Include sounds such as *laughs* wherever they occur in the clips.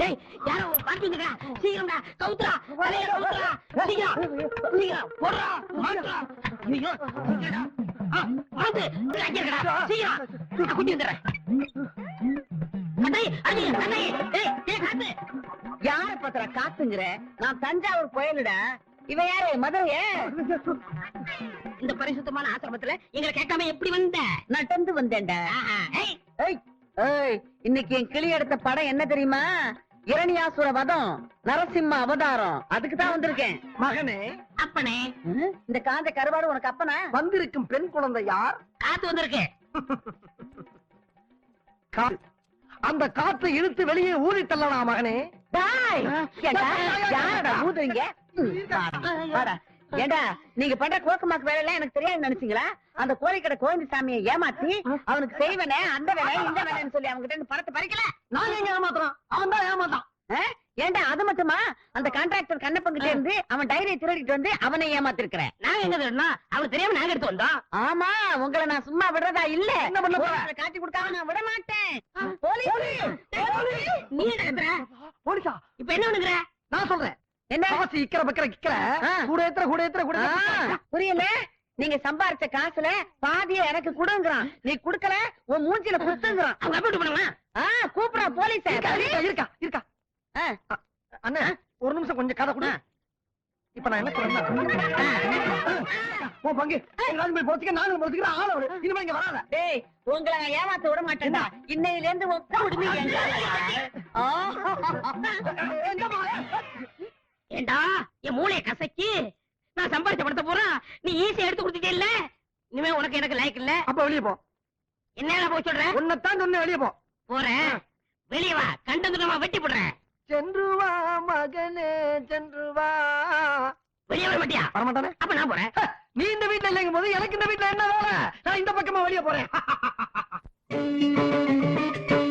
டேய் யாரோ ஒரு பாட்டு வந்துடா சீக்கிரம்டா கவுத்துறா தலைய கவுத்துறா. சீக்கிரம் சீக்கிரம் போடுறா மாட்டுறா. ஐயோ சீக்கிரம்டா. ஆ, மாத்து உள்ள அடிக்கிறடா சீக்கிரம். நான் குட்டி வந்துடுறேன். அடே அடே அடே டேய் டேய் காத்து. யார பத்திர காத்துங்கிற? நான் தஞ்சாவூர் புயலுடா. இவ யாரு? மதுரைய? இந்த பரிசுத்தமான ஆசிரமத்துல எங்களை கேட்காம எப்படி வந்த? நடந்து வந்தேன்டா. ஏய், இன்னைக்கு என் கிளி எடுத்த படம் என்ன தெரியுமா இரணியாசுர வதம் நரசிம்ம அவதாரம் அதுக்கு தான் வந்திருக்கேன் மகனே அப்பனே இந்த காஞ்ச கருவாடு உனக்கு அப்பனா வந்திருக்கும் பெண் குழந்தை யார் காத்து வந்திருக்கு கா- அந்த காற்றை இழுத்து வெளியே ஊதி தள்ளலாம் மகனே யாரடா ஊதுறீங்க. ஏண்டா நீங்க பண்ற கோக்கமாக்கு வேலை எல்லாம் எனக்கு தெரியாது நினைச்சீங்களா? அந்த கோழிக்கடை கோவிந்த சாமியை ஏமாத்தி அவனுக்கு செய்வனே அந்த வேலை இந்த வேலைன்னு சொல்லி அவங்க கிட்ட பணத்தை பறிக்கல. நாங்க எங்க ஏமாத்துறோம் அவன் தான் ஏமாத்தான்? ஏண்டா அது மட்டுமா? அந்த கான்ட்ராக்டர் கண்ணப்பங்கிட்ட இருந்து அவன் டைரியை திருடிட்டு வந்து அவனை ஏமாத்திருக்கிற. நாங்க எங்க தேடணும் அவனுக்கு தெரியாம நாங்க எடுத்து வந்தோம். ஆமா உங்களை நான் சும்மா விடுறதா இல்ல. காட்டி கொடுக்காம நான் விட மாட்டேன். போலீஸ்! நீ போலீசா இப்ப என்ன பண்ணுகிற நான் சொல்றேன். என்ன? காசு இக்கிற பக்கிற கிக்கிற. கூட ஏத்துற கூட ஏத்துற கூட. புரியல? நீங்க சம்பாரிச்ச காசுல பாதிய எனக்கு கொடுங்கறான். நீ குடுக்கல உன் மூஞ்சில குத்துங்கறான். அவங்க அப்படி ஆ போலீஸ. இருக்கா இருக்கா. அண்ணா ஒரு நிமிஷம் கொஞ்சம் கதை கொடு. இப்ப நான் என்ன சொல்றேன் உன் பங்கு. போய் பொறுத்துக்க நாங்களும் பொறுத்துக்கிறேன். ஆள் அவரு. இனிமே இங்க வராத. டேய் உங்களை ஏமாத்த விட மாட்டேன்டா. இன்னையில இருந்து எங்க ஆ. ஏண்டா என் மூளைய கசக்கி நான் சம்பாதிச்ச படத்தை பூரா நீ ஈஸியா எடுத்து கொடுத்துட்டே இல்ல இனிமே உனக்கு எனக்கு லைக் இல்ல. அப்ப வெளியே போ. என்ன போய் சொல்ற? உன்னைத்தான் சொன்ன வெளியே போ. போறேன் வெளிய வா கண்டந்துடமா வெட்டி போடுறேன் சென்று வா மகனே சென்று வா. வெளிய வர மாட்டியா? வரமாட்டானே? அப்ப நான் போறேன். நீ இந்த வீட்ல இல்லைங்கும் போது எனக்கு இந்த வீட்ல என்ன வேலை? நான் இந்த பக்கமா வெளியே போறேன். *laughs*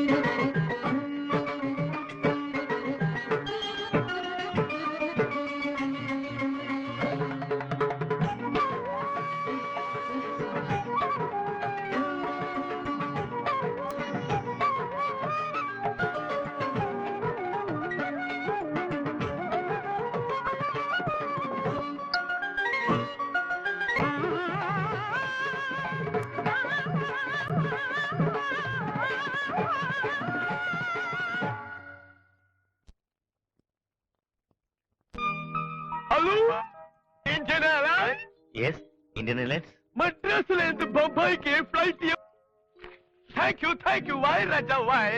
ஹலோ இன்ஜினியரா எஸ் இந்தியன் ஏர்லைன்ஸ் மட்ராஸ்ல இருந்து பம்பாய்க்கு flight thank you thank you வாய் ராஜா வாய்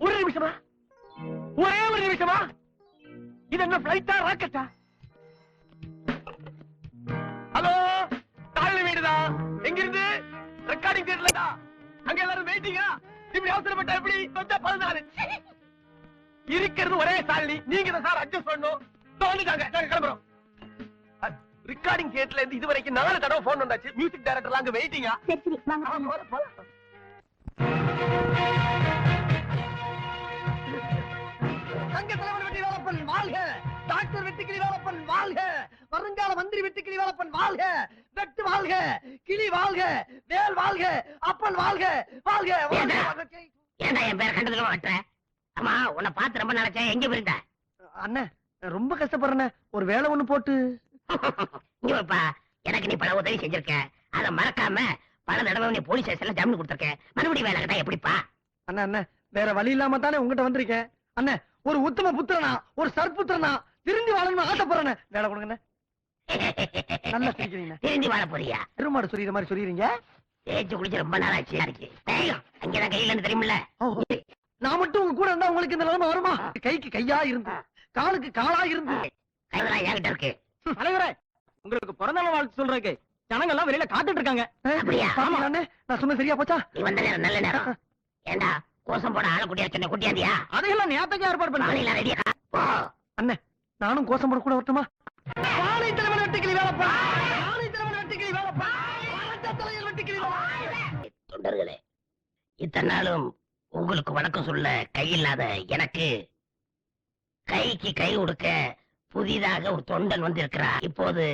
ஒரு நிமிஷமா ஒரே ஒரு நிமிஷமா இது என்ன பிளைட்டா ராக்கெட்டா ஹலோ தாழ்வு வீடுதான் எங்க இருந்து ரெக்கார்டிங் தியேட்டர்லடா அங்க எல்லாரும் வெயிட்டிங்கா இப்படி அவசரப்பட்டா எப்படி? கொஞ்சம் பதினாறு இருக்கிறது ஒரே சாலி நீங்க தான் சார் அட்ஜஸ்ட் பண்ணணும். இதோ வந்துட்டாங்க. நாங்க கிளம்புறோம். ரெக்கார்டிங் தியேட்டர்ல இருந்து இது வரைக்கும் நாலு தடவை போன் வந்தாச்சு. மியூசிக் டைரக்டர்லாம் அங்க வெயிட்டிங்கா சரி தங்க தலைவர் வெட்டி வேலப்பன் வாழ்க. டாக்டர் வெட்டுக்கிளி வேலப்பன் வாழ்க. வருங்கால மந்திரி வெட்டுக்கிளி வேலப்பன் வாழ்க வெட்டு வாழ்க கிளி வாழ்க வேல் வாழ்க அப்பன் வாழ்க வாழ்க. ஏன்டா என் பேரை கண்டதுல மாட்டுற? ஆமா உன்னை பார்த்து ரொம்ப நாளைச்சா எங்க போயிருந்த? அண்ணே ரொம்ப கஷ்டப்படுறேன் ஒரு வேலை ஒண்ணு போட்டு. இங்க வாப்பா எனக்கு நீ பல உதவி செஞ்சிருக்க. அத மறக்காம பல தடவை நீ போலீஸ் ஸ்டேஷன்ல ஜாமீன் கொடுத்திருக்க. மறுபடியும் வேலை கேட்டா எப்படிப்பா? அண்ணா அண்ணே வேற வழி இல்லாம தானே உங்ககிட்ட வந்திருக்கேன். அண்ணே ஒரு உத்தம புத்திரனா ஒரு சற்புத்திரனா திரும்பி வாழணும்னு ஆசைப்படுறேன் வேலை கொடுங்கண்ணே. நல்லா சிரிக்கிறீங்க. திரும்பி வாழ போறியா? பெருமாடு சொல்லிடுற மாதிரி சொல்லிடுறீங்க தேய்ச்சு குடிச்சு ரொம்ப நாள் ஆச்சு இருக்கு. அங்கதான் கையில இருந்து தெரியுமில்ல. நான் மட்டும் உங்க கூட இருந்தா உங்களுக்கு இந்த நிலைமை வருமா? கைக்கு கையா இருந்து காலுக்கு காலா இருந்து. என்கிட்ட இருக்கு. தலைவரே உங்களுக்கு பிறந்த நாள் வாழ்த்து சொல்றதுக்கு ஜனங்க எல்லாம் வெளியில காத்துட்டு இருக்காங்க. அப்படியா? ஆமா அண்ணே நான் சொன்ன சரியா போச்சா? நீ வந்த நேரம் நல்ல நேரம். ஏண்டா கோசம் போட ஆள குட்டியா சொன்ன குட்டியாந்தியா அதையெல்லாம் நேரத்துக்கு ஏற்பாடு பண்ண. ரெடியா அண்ணே நானும் கோசம் போட கூட வரட்டுமா? வாழை தலைவன் வெட்டுக்கிளி வேலைப்பா வாழை தலைவன் வெட்டுக்கிளி வேலைப்பா வளர்த்த தலைவர் வெட்டுக்கிளி வேலைப்பா தொண்டர்களே இத்தனை நாளும் உங்களுக்கு வணக்கம் சொல்ல கை இல்லாத எனக்கு கைக்கு கை கொடுக்க புதிதாக ஒரு தொண்டன் வந்திருக்கிறார். இப்போது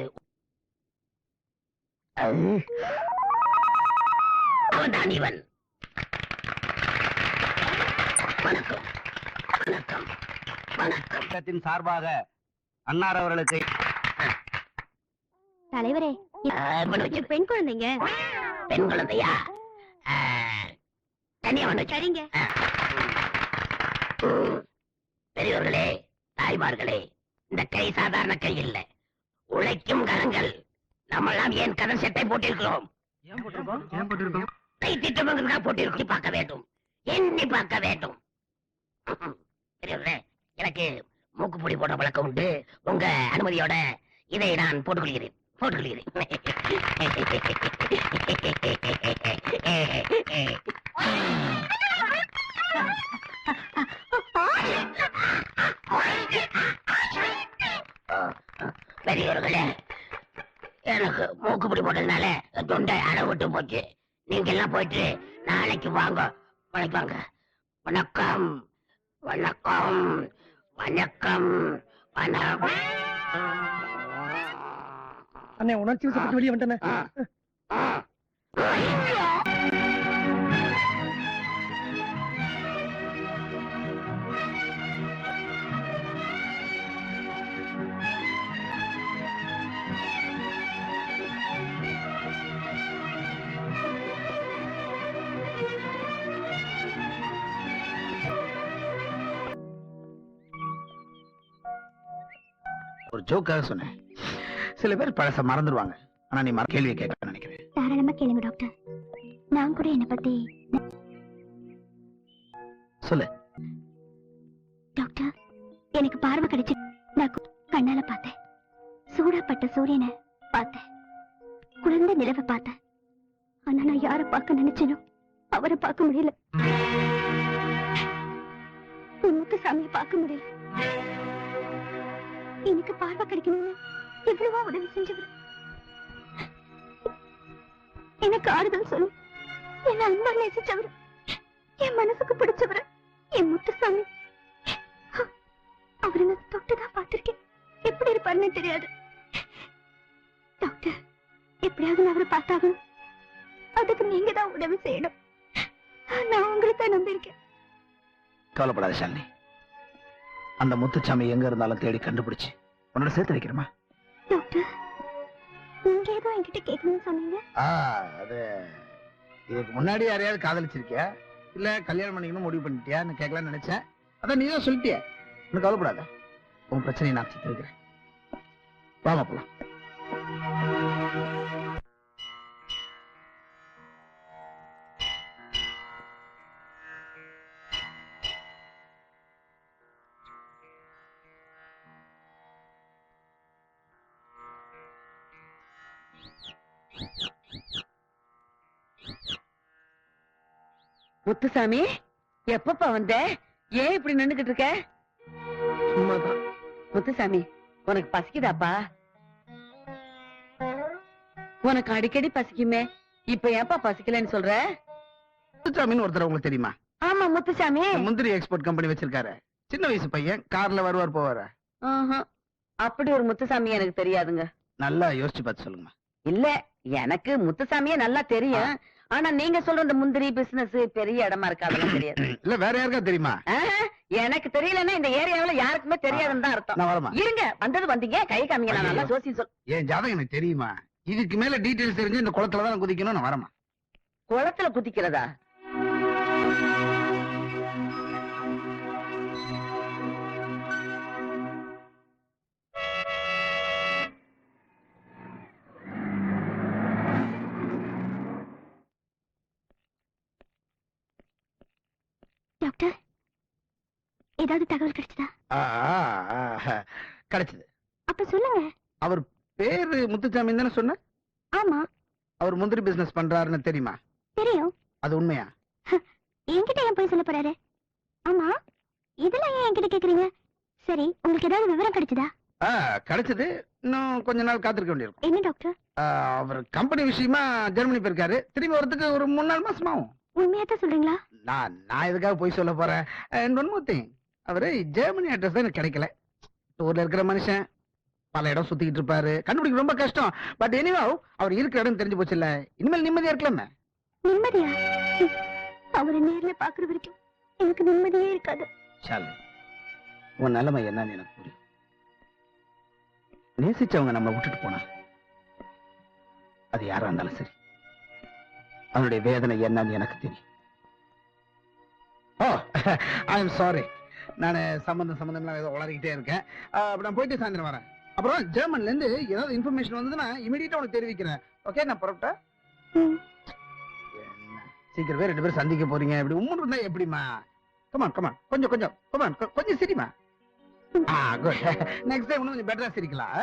அவன் தான் இவன். வணக்கம். வணக்கம். வணக்கம். சார்பாக அன்னார் அவர்களுக்கு தலைவரே பெண் குழந்தைங்க. பெண் குழந்தையா? தனியா ஒண்ணு. சரிங்க. பெரியவர்களே தாய்மார்களே இந்த கை சாதாரண கை இல்ல. உழைக்கும் கரங்கள். நம்மெல்லாம் ஏன் கடன் செட்டை போட்டிருக்கிறோம்? கை திட்டமாக போட்டிருக்கோம்? பார்க்க வேண்டும். எண்ணி பார்க்க வேண்டும். பெரியவர்களே எனக்கு மூக்குப்பொடி போட பழக்கம் உண்டு. உங்க அனுமதியோட இதை நான் போட்டுக்கொள்கிறேன். பெரியவர்களே எனக்கு மூக்குப்பிடி போட்டதுனால தொண்டை அடை விட்டு போச்சு. நீங்க எல்லாம் போயிட்டு நாளைக்கு வாங்க நாளைக்கு வணக்கம் வணக்கம் வணக்கம் வணக்கம். அண்ணே உணர்ச்சி வசப்பட்டு வெளியே வந்துட்டேனே. ஒரு ஜோக்காக சொன்னேன். சில பேர் பழச மறந்துடுவாங்க ஆனா நீ மற கேள்வியை கேட்க நினைக்கிறேன். தாராளமா கேளுங்க டாக்டர். நான் கூட என்ன பத்தி சொல்லு. டாக்டர் எனக்கு பார்வை கிடைச்சு நான் கண்ணால பார்த்தேன். சூடாப்பட்ட சூரியனை பார்த்தேன். குழந்தை நிலவை பார்த்தேன். ஆனா நான் யாரை பார்க்க நினைச்சேனோ அவரை பார்க்க முடியல. என் முத்துசாமியை பார்க்க முடியல. எனக்கு பார்வை கிடைக்கணும்னு எவ்வளவோ உதவி செஞ்சவர்? எனக்கு ஆறுதல் சொல்லும். என்ன அன்பா நேசிச்சவர் என் மனசுக்கு பிடிச்சவர். என் முத்துசாமி. அவரை நான் தொட்டுதான் பார்த்திருக்கேன். எப்படி இருப்பாருன்னு தெரியாது. டாக்டர் எப்படியாவது நான் அவரை பார்த்தாகணும். அதுக்கு நீங்க தான் உதவி செய்யணும். நான் உங்களை தான் நம்பியிருக்கேன். கவலைப்படாத சாலினி அந்த முத்துச்சாமி எங்க இருந்தாலும் தேடி கண்டுபிடிச்சு உன்னோட சேர்த்து வைக்கிறமா டாக்டர் நீங்க ஏதோ என்கிட்ட கேட்கணும்னு சொன்னீங்க? அது இதுக்கு முன்னாடி யாரையாவது காதலிச்சிருக்கியா? இல்ல கல்யாணம் பண்ணிக்கணும் முடிவு பண்ணிட்டியான்னு கேட்கலாம்னு நினைச்சேன். அதான் நீ தான் சொல்லிட்டிய. ஒன்னும் கவலைப்படாத. உன் பிரச்சனையை நான் தீர்த்து வாமா போலாம். முத்துசாமி எப்பப்பா வந்த? ஏன் இப்படி நின்னுகிட்டு இருக்க? சும்மாதான். முத்துசாமி உனக்கு பசிக்குதாப்பா? உனக்கு அடிக்கடி பசிக்குமே இப்ப ஏப்பா பசிக்கலன்னு சொல்ற? முத்துச்சாமின்னு ஒருத்தர் உங்களுக்கு தெரியுமா? ஆமா முத்துசாமி. முந்திரி எக்ஸ்போர்ட் கம்பெனி வச்சிருக்காரு. சின்ன வயசு பையன் கார்ல வருவார் போவாரு. அப்படி ஒரு முத்துசாமி எனக்கு தெரியாதுங்க. நல்லா யோசிச்சு பார்த்து சொல்லுங்க இல்ல எனக்கு முத்துசாமியே நல்லா தெரியும். ஆனா நீங்க சொல்ற இந்த முந்திரி பிசினஸ் பெரிய இடமா இருக்கு அதெல்லாம் தெரியாது. *clears throat* இல்ல வேற யாருக்கா தெரியுமா? எனக்கு தெரியலன்னா இந்த ஏரியாவுல யாருக்குமே தெரியாதுன்னு தான் அர்த்தம். இருங்க வந்தது வந்தீங்க கை காமிங்க நான் நல்லா ஜோசி சொல் என் ஜாதகம் எனக்கு தெரியுமா? இதுக்கு மேல டீடைல்ஸ் தெரிஞ்சு இந்த குளத்துல தான் குதிக்கணும் நான் வரமா குளத்துல குதிக்கிறதா? ஏதாவது தகவல் கிடைச்சதா? கிடைச்சது. அப்ப சொல்லுங்க. பேரு முத்துச்சாமி தானே சொன்ன ஆமா. அவர் முந்திரி பிசினஸ் பண்றாருன்னு தெரியுமா? தெரியும். அது உண்மையா? என்கிட்ட ஏன் போய் சொல்ல போறாரு? ஆமா. இதெல்லாம் ஏன் என்கிட்ட கேக்குறீங்க? சரி உங்களுக்கு ஏதாவது விவரம் கிடைச்சதா? ஆ, கிடைச்சது. இன்னும் கொஞ்ச நாள் காத்திருக்க வேண்டியிருக்கும். என்ன டாக்டர்? அவர் கம்பெனி விஷயமா ஜெர்மனி போயிருக்காரு. திரும்பி வரதுக்கு ஒரு மூணு நாலு மாசம் ஆகும் உண்மையா தான் சொல்றீங்களா? நான் நான் எதுக்காக போய் சொல்ல போறேன்? திங் அவரு ஜெர்மனி அட்ரஸ் தான் எனக்கு கிடைக்கல. ஊர்ல இருக்கிற மனுஷன் பல இடம் சுத்திக்கிட்டு இருப்பாரு. கண்டுபிடிக்க ரொம்ப கஷ்டம். பட் எனிவா அவர் இருக்கிற இடம் தெரிஞ்சு போச்சு இல்ல. இனிமேல் நிம்மதியா இருக்கலாமே? நிம்மதியா? அவரை நேர்ல பாக்குற வரைக்கும் எனக்கு நிம்மதியே இருக்காது. உன் நிலைமை என்னன்னு எனக்கு புரியும். நேசிச்சவங்க நம்மளை விட்டுட்டு போனா அது யாரா இருந்தாலும் சரி. அவனுடைய வேதனை என்னன்னு எனக்கு தெரியும். ஓ ஐ எம் சாரி நான் சம்மந்தம் சம்மந்தம்லாம் ஏதோ உளறிக்கிட்டே இருக்கேன். அப்படி நான் போயிட்டு சாயந்தரம் வரேன். அப்புறம் ஜெர்மன்லேருந்து ஏதாவது இன்ஃபர்மேஷன் வந்ததுன்னா இமீடியட்டாக உனக்கு தெரிவிக்கிறேன். ஓகே நான் புறப்பட்டேன் சீக்கிரம் ரெண்டு பேரும் சந்திக்க போறீங்க. இப்படி உம்முன்னு இருந்தா எப்படிமா கமான் கமான் கொஞ்சம் கொஞ்சம். கமான் கொஞ்சம் சிரிமா ஆ நெக்ஸ்ட் டைம் கொஞ்சம் பெட்டரா சிரிக்கலாம்.